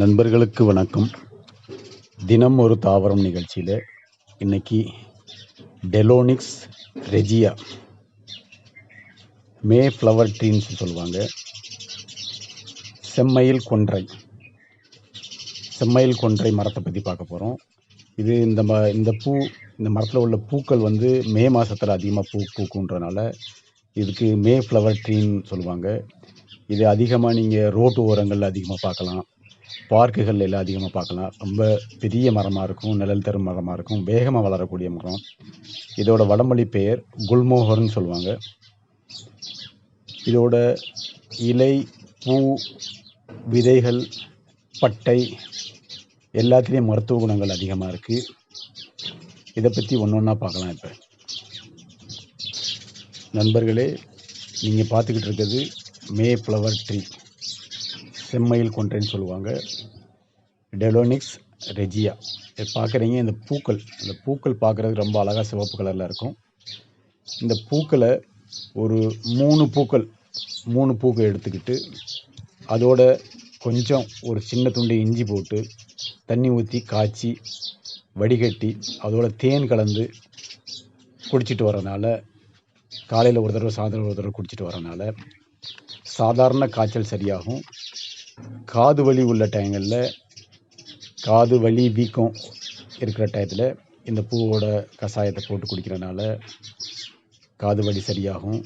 நண்பர்களுக்கு வணக்கம். தினம் ஒரு தாவரம் நிகழ்ச்சியில் இன்னைக்கு டெலோனிக்ஸ் ரெஜியா மே ஃப்ளவர் ட்ரீன்னு சொல்லுவாங்க. செம்மயில் கொன்றை செம்மயில் கொன்றை மரத்தை பற்றி பார்க்க போகிறோம் இது இந்த ம இந்த பூ இந்த மரத்தில் உள்ள பூக்கள் வந்து மே மாதத்தில் அதிகமாக பூ பூக்குன்றனால இதுக்கு மே ஃப்ளவர் ட்ரீன்னு சொல்லுவாங்க. இது அதிகமாக நீங்கள் ரோட்டு ஓரங்களில் அதிகமாக பார்க்கலாம். பார்க்குகள் எல்லாம் அதிகமாக பார்க்கலாம். ரொம்ப பெரிய மரமாக இருக்கும் நிழல் தரும் மரமாக இருக்கும் வேகமாக வளரக்கூடிய மரம். இதோட வடமொழி பெயர் குல்மோகர்னு சொல்லுவாங்க. இதோட இலை பூ விதைகள் பட்டை எல்லாத்துலேயும் மருத்துவ குணங்கள் அதிகமாக இருக்குது இதை பற்றி ஒன்று ஒன்றா பார்க்கலாம் இப்போ. நண்பர்களே நீங்கள் பார்த்துக்கிட்டு இருக்கிறது மே ஃப்ளவர் ட்ரீ. செம்மயில் கொன்றைன்னு சொல்லுவாங்க. டெலோனிக்ஸ் ரெஜியா இது பார்க்குறீங்க இந்த பூக்கள். இந்த பூக்கள் பார்க்குறதுக்கு ரொம்ப அழகாக சிவப்பு கலரில் இருக்கும். இந்த பூக்களை ஒரு மூணு பூக்கள் மூணு பூக்கள் எடுத்துக்கிட்டு அதோட கொஞ்சம் ஒரு சின்ன துண்டு இஞ்சி போட்டு தண்ணி ஊற்றி காய்ச்சி வடிகட்டி அதோட தேன் கலந்து குடிச்சிட்டு வரனால காலையில் ஒரு தடவை சாயந்தரம் ஒரு தடவை குடிச்சிட்டு வரனால சாதாரண காய்ச்சல் சரியாகும். காது வலி உள்ள டைங்களில் காது வலி வீக்கம் இருக்கிற டயத்தில் இந்த பூவோட கஷாயத்தை போட்டு குடிக்கிறனால காது வலி சரியாகும்.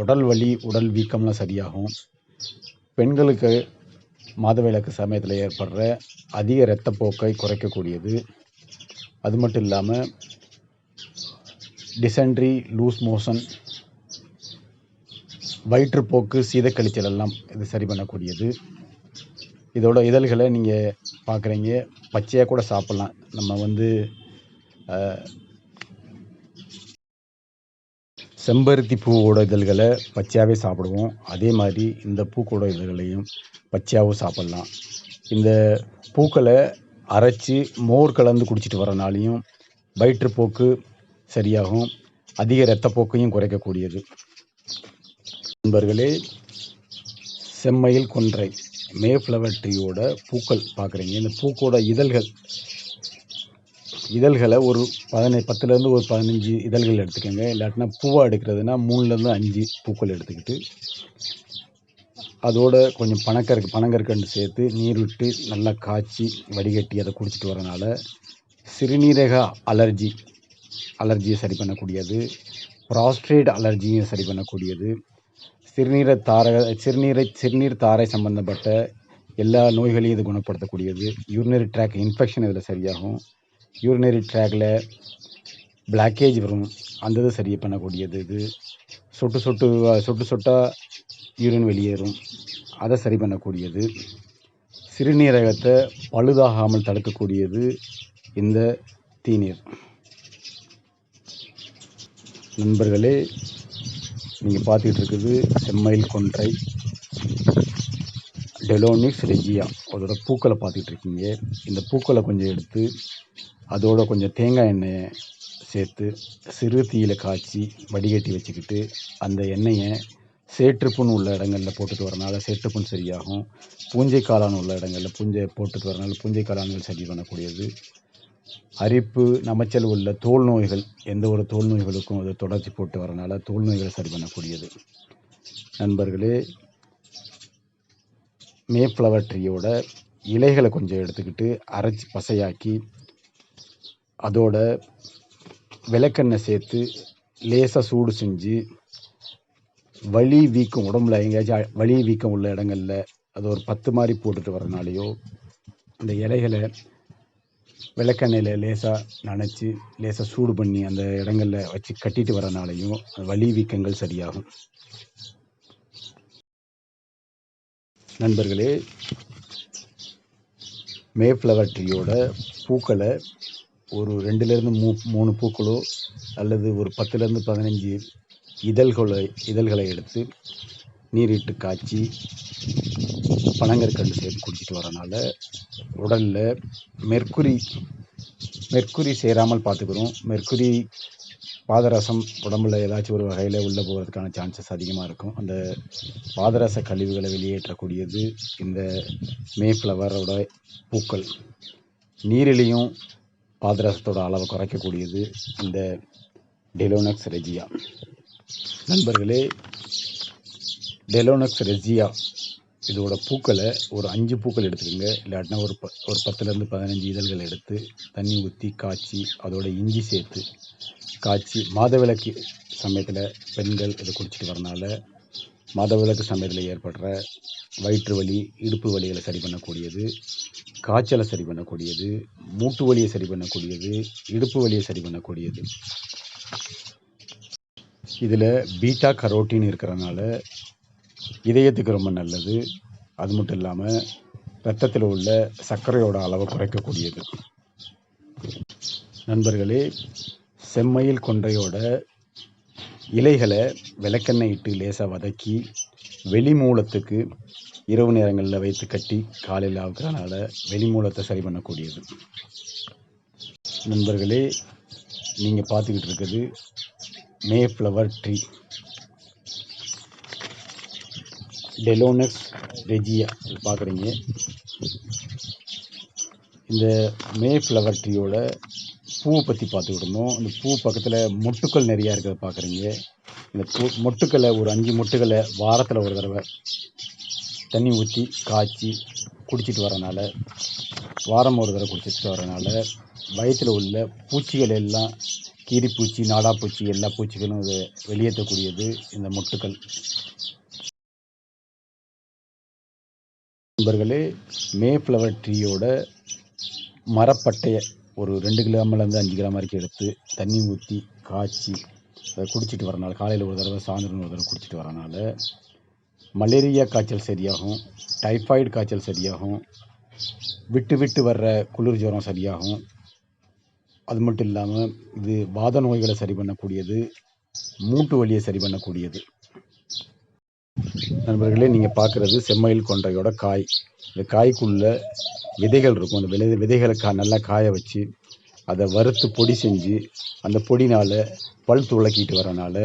உடல் வலி உடல் வீக்கம்லாம் சரியாகும். பெண்களுக்கு மாதவிலக்கு சமயத்தில் ஏற்படுற அதிக இரத்தப்போக்கை குறைக்கக்கூடியது. அது மட்டும் இல்லாமல் டிசென்ட்ரி லூஸ் மோஷன் வயிற்றுப்போக்கு சீதக்கழிச்சல் எல்லாம் இது சரி பண்ணக்கூடியது. இதோட இதழ்களை நீங்கள் பார்க்குறீங்க பச்சையாக கூட சாப்பிட்லாம். நம்ம வந்து செம்பருத்தி பூவோட இதழ்களை பச்சையாகவே சாப்பிடுவோம். அதே மாதிரி இந்த பூக்கோட இதழ்களையும் பச்சையாகவும் சாப்பிட்லாம். இந்த பூக்களை அரைச்சி மோர் கலந்து குடிச்சிட்டு வரனாலையும் வயிற்றுப்போக்கு சரியாகும். அதிக இரத்தப்போக்கையும் குறைக்கக்கூடியது. நண்பர்களே செம்மையில் கொன்றை. மே ஃப்ளவர் ட்ரீயோட பூக்கள் பார்க்குறீங்க. இந்த பூக்கோட இதழ்கள் இதழ்களை ஒரு பதினை பத்துலேருந்து ஒரு பதினஞ்சு இதழ்கள் எடுத்துக்கோங்க. இல்லாட்டினா பூவாக எடுக்கிறதுனா மூணுலேருந்து அஞ்சு பூக்கள் எடுத்துக்கிட்டு அதோட கொஞ்சம் பனக்கருக்கு பனங்கற்கண்டு சேர்த்து நீர் விட்டு நல்லா காய்ச்சி வடிகட்டி அதை குடிச்சிட்டு வரனால சிறுநீரக அலர்ஜி அலர்ஜியை சரி பண்ணக்கூடியது ப்ராஸ்ட்ரேட் அலர்ஜியும் சரி பண்ணக்கூடியது சிறுநீர தார சிறுநீரை சிறுநீர் தாரை சம்பந்தப்பட்ட எல்லா நோய்களையும் இது குணப்படுத்தக்கூடியது. யூரினரி ட்ராக் இன்ஃபெக்ஷன் இதில் சரியாகும். யூரினரி ட்ராக்கில் பிளாக்கேஜ் வரும். அந்த இது சரி பண்ணக்கூடியது இது. சொட்டு சொட்டு சொட்டு சொட்டாக யூரின் வெளியேறும். அதை சரி பண்ணக்கூடியது. சிறுநீரகத்தை பழுதாகாமல் தடுக்கக்கூடியது இந்த தீநீர். நண்பர்களே நீங்கள் பார்த்துக்கிட்டு இருக்குது செம்மயில் கொன்றை டெலோனிக்ஸ் ரெஜியா. அதோட பூக்களை பார்த்துக்கிட்டு இருக்கீங்க இந்த பூக்களை கொஞ்சம் எடுத்து அதோட கொஞ்சம் தேங்காய் எண்ணெயை சேர்த்து சிறு தீயில் காய்ச்சி வடிகட்டி வச்சுக்கிட்டு அந்த எண்ணெயை சேற்றுப்புண் உள்ள இடங்களில் போட்டுட்டு வரனால சேற்றுப்புண் சரியாகும். பூஞ்சை காளான் உள்ள இடங்களில் பூஞ்சை போட்டுட்டு வரனால பூஞ்சை காளான்கள் சரி பண்ணக்கூடியது. அரிப்பு நமைச்சல் உள்ள தோல் நோய்கள் எந்த ஒரு தோல் நோய்களுக்கும் அது தொடர்ச்சி போட்டு வரனால தோல் நோய்களை சரி பண்ணக்கூடியது. நண்பர்களே மேஃப்ளவர் ட்ரீயோட இலைகளை கொஞ்சம் எடுத்துக்கிட்டு அரைச்சி பசையாக்கி அதோட விளக்கெண்ணெய் சேர்த்து லேசாக சூடு செஞ்சு வலி வீக்கம் உடம்புல எங்கேயாச்சும் வலி வீக்கம் உள்ள இடங்களில் அது ஒரு பத்து மாதிரி போட்டுட்டு வரனாலேயோ அந்த இலைகளை விளக்கெண்ணெயில் லேசாக நனைச்சி லேசாக சூடு பண்ணி அந்த இடங்கள்ல வச்சு கட்டிட்டு வரனாலையும் வலி வீக்கங்கள் சரியாகும். நண்பர்களே மேஃப்ளவர் ட்ரீயோட பூக்களை ஒரு ரெண்டுலேருந்து மூ மூணு பூக்களோ அல்லது ஒரு பத்துலேருந்து பதினஞ்சு இதழ்களை இதழ்களை எடுத்து நீரிட்டு காய்ச்சி பனங்கற்கண்டு சேர்த்து குடிச்சிட்டு வரனால உடலில் மெர்க்குரி மெர்க்குரி சேராமல் பார்த்துக்கிறோம். மெர்க்குரி பாதரசம் உடம்புல ஏதாச்சும் ஒரு வகையில் உள்ளே போகிறதுக்கான சான்சஸ் அதிகமாக இருக்கும். அந்த பாதரச கழிவுகளை வெளியேற்றக்கூடியது இந்த மேஃப்ளவரோட பூக்கள். நீரிலையும் பாதரசத்தோட அளவை குறைக்கக்கூடியது இந்த டெலோனக்ஸ் ரெஜியா நண்பர்களே டெலோனக்ஸ் ரெஜியா இதோட பூக்களை ஒரு அஞ்சு பூக்கள் எடுத்துக்கோங்க. இல்லாட்டினா ஒரு ப ஒரு பத்துலேருந்து பதினஞ்சு இதழ்கள் எடுத்து தண்ணி ஊற்றி காய்ச்சி அதோட இஞ்சி சேர்த்து காய்ச்சி மாதவிளக்கு சமயத்தில் பெண்கள் இதை குடிச்சிட்டு வரனால மாதவிளக்கு சமயத்தில் ஏற்படுற வயிற்று வலி இடுப்பு வலிகளை சரி பண்ணக்கூடியது காய்ச்சலை சரி பண்ணக்கூடியது மூட்டு வலியை சரி பண்ணக்கூடியது இடுப்பு வலியை சரி பண்ணக்கூடியது. இதில் பீட்டா கரோட்டின் இருக்கிறனால இதயத்துக்கு ரொம்ப நல்லது. அது மட்டும் இல்லாமல் ரத்தத்தில் உள்ள சர்க்கரையோட அளவை குறைக்கக்கூடியது. நண்பர்களே செம்மயில் கொன்றையோட இலைகளை விளக்கெண்ணெய் இட்டு லேசாக வதக்கி வெளி மூலத்துக்கு இரவு நேரங்களில் வைத்து கட்டி காலையில் ஆகுறதுனால வெளி மூலத்தை சரி பண்ணக்கூடியது. நண்பர்களே நீங்கள் பார்த்துக்கிட்டு இருக்குது மே ஃப்ளவர் ட்ரீ டெலோனஸ் ரெஜியா பார்க்குறீங்க. இந்த மே ஃப்ளவர் ட்ரீயோட பூவை பற்றி பார்த்துக்கிட்டோம் இந்த பூ பக்கத்தில் மொட்டுக்கள் நிறையா இருக்கிறத பார்க்குறீங்க. இந்த பூ மொட்டுக்களை ஒரு அஞ்சு மொட்டுக்களை வாரத்தில் ஒரு தடவை தண்ணி ஊற்றி காய்ச்சி குடிச்சிட்டு வரனால வாரம் ஒரு தடவை குடிச்சிட்டு வரனால வயிற்றில் உள்ள பூச்சிகள் எல்லாம் கீரிப்பூச்சி நாடாப்பூச்சி எல்லா பூச்சிகளும் இதை வெளியேற்றக்கூடியது இந்த மொட்டுக்கள். நண்பர்களே மே ஃப்ளவர் ட்ரீயோட மரப்பட்டையை ஒரு ரெண்டு கிராம்லேருந்து அஞ்சு கிராம் வரைக்கும் எடுத்து தண்ணி ஊற்றி காய்ச்சி அதை குடிச்சிட்டு வரனால காலையில் ஒரு தடவை சாயந்தரம் ஒரு தடவை குடிச்சிட்டு வரனால மலேரியா காய்ச்சல் சரியாகும் டைஃபாய்டு காய்ச்சல் சரியாகும் விட்டு விட்டு வர்ற குளிர் ஜுரம் சரியாகும். அது மட்டும் இல்லாமல் இது வாத நோய்களை சரி பண்ணக்கூடியது மூட்டு வலியை சரி பண்ணக்கூடியது. நண்பர்களே நீங்கள் பார்க்குறது செம்மயில் கொண்டையோட காய். இந்த காய்க்குள்ள விதைகள் இருக்கும். அந்த விதை விதைகளை கா நல்லா காய வச்சு அதை வறுத்து பொடி செஞ்சு அந்த பொடினால் பல் துளக்கிட்டு வரனால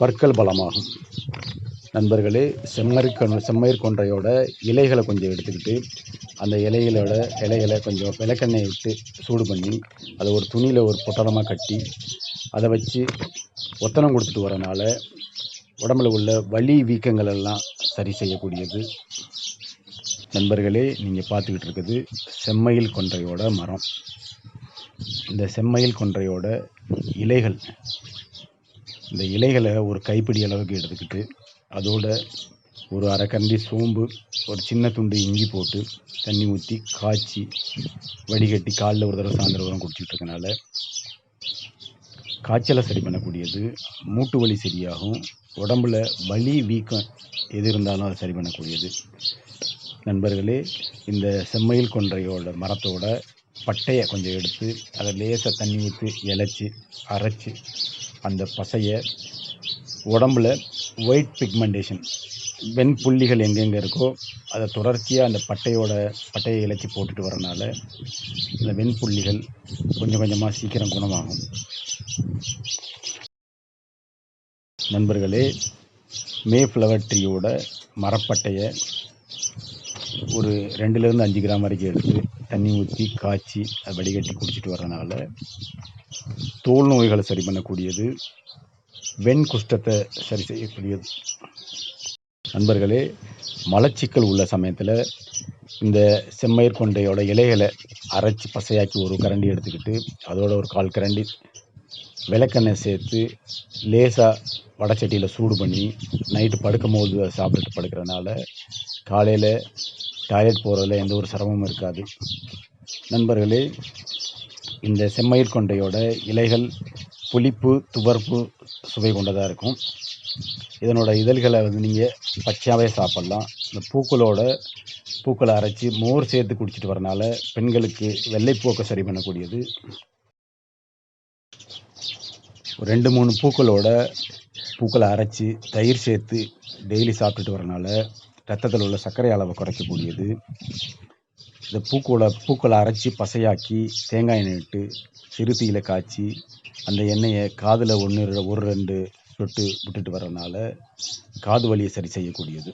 பற்கள் பலமாகும். நண்பர்களே செம்மறிக்கொன் செம்மயிர் கொன்றையோட இலைகளை கொஞ்சம் எடுத்துக்கிட்டு அந்த இலைகளோட இலைகளை கொஞ்சம் விளக்கெண்ணெய் விட்டு சூடு பண்ணி அதை ஒரு துணியில் ஒரு பொட்டலமாக கட்டி அதை வச்சு ஒத்தனம் கொடுத்துட்டு வரனால உடம்புல உள்ள வலி வீக்கங்கள் எல்லாம் சரி செய்யக்கூடியது. நண்பர்களே நீங்கள் பார்த்துக்கிட்டு இருக்குது செம்மையில் கொன்றையோட மரம். இந்த செம்மையில் கொன்றையோட இலைகள் இந்த இலைகளை ஒரு கைப்பிடி அளவுக்கு எடுத்துக்கிட்டு அதோட ஒரு அரைக்கண்டி சோம்பு ஒரு சின்ன துண்டு இஞ்சி போட்டு தண்ணி ஊற்றி காய்ச்சி வடிகட்டி காலில் ஒரு தடவை சாயந்தரம் உரம் தடவை இருக்கனால காய்ச்சலை சரி பண்ணக்கூடியது மூட்டு வலி சரியாகும் உடம்புல வலி வீக்கம் எது இருந்தாலும் அதை சரி பண்ணக்கூடியது. நண்பர்களே இந்த செம்மையில் கொன்றையோட மரத்தோட பட்டையை கொஞ்சம் எடுத்து அதை லேசாக தண்ணி ஊற்றி இழைச்சி அரைச்சி அந்த பசையை உடம்புல ஒயிட் பிக்மெண்டேஷன் வெண்புள்ளிகள் எங்கெங்கே இருக்கோ அதை தொடர்ச்சியாக அந்த பட்டையோட பட்டையை இழைச்சி போட்டுட்டு வரனால இந்த வெண்புள்ளிகள் கொஞ்சம் கொஞ்சமாக சீக்கிரம் குணமாகும். நண்பர்களே மே ஃப்ளவர் ட்ரீயோட மரப்பட்டையை ஒரு ரெண்டுலேருந்து அஞ்சு கிராம் வரைக்கும் எடுத்து தண்ணி ஊற்றி காய்ச்சி அதை வடிகட்டி குடிச்சிட்டு வரனால தோல் நோய்களை சரி பண்ணக்கூடியது வெண் குஷ்டத்தை சரி செய்யக்கூடியது. நண்பர்களே மலச்சிக்கல் உள்ள சமயத்தில் இந்த செம்மயிர் கொண்டையோட இலைகளை அரைச்சி பசையாக்கி ஒரு கரண்டி எடுத்துக்கிட்டு அதோட ஒரு கால் கரண்டி விளக்கெண்ணெய் சேர்த்து லேசாக வடச்சட்டியில் சூடு பண்ணி நைட்டு படுக்கும் போது அதை சாப்பிட்டுட்டு படுக்கிறனால காலையில் டாய்லெட் போகிறதுல எந்த ஒரு சிரமமும் இருக்காது. நண்பர்களே இந்த செம்மயிர் கொண்டையோட இலைகள் புளிப்பு துவர்ப்பு சுவை கொண்டதாக இருக்கும். இதனோட இதழ்களை வந்து நீங்கள் பச்சையாகவே சாப்பிட்லாம். இந்த பூக்களோட பூக்களை அரைச்சி மோர் சேர்த்து குடிச்சிட்டு வரனால பெண்களுக்கு வெள்ளைப்போக்கை சரி பண்ணக்கூடியது. ரெண்டு மூணு பூக்களோட பூக்களை அரைச்சி தயிர் சேர்த்து டெய்லி சாப்பிட்டுட்டு வரனால ரத்தத்தில் உள்ள சர்க்கரை அளவை குறைக்கக்கூடியது. இந்த பூக்களை பூக்களை அரைச்சி பசையாக்கி தேங்காய் எண்ணெய் இட்டு காய்ச்சி அந்த எண்ணெயை காதில் ஒன்று ஒரு ரெண்டு தொட்டு விட்டுட்டு வரனால காது வலியை சரி செய்யக்கூடியது.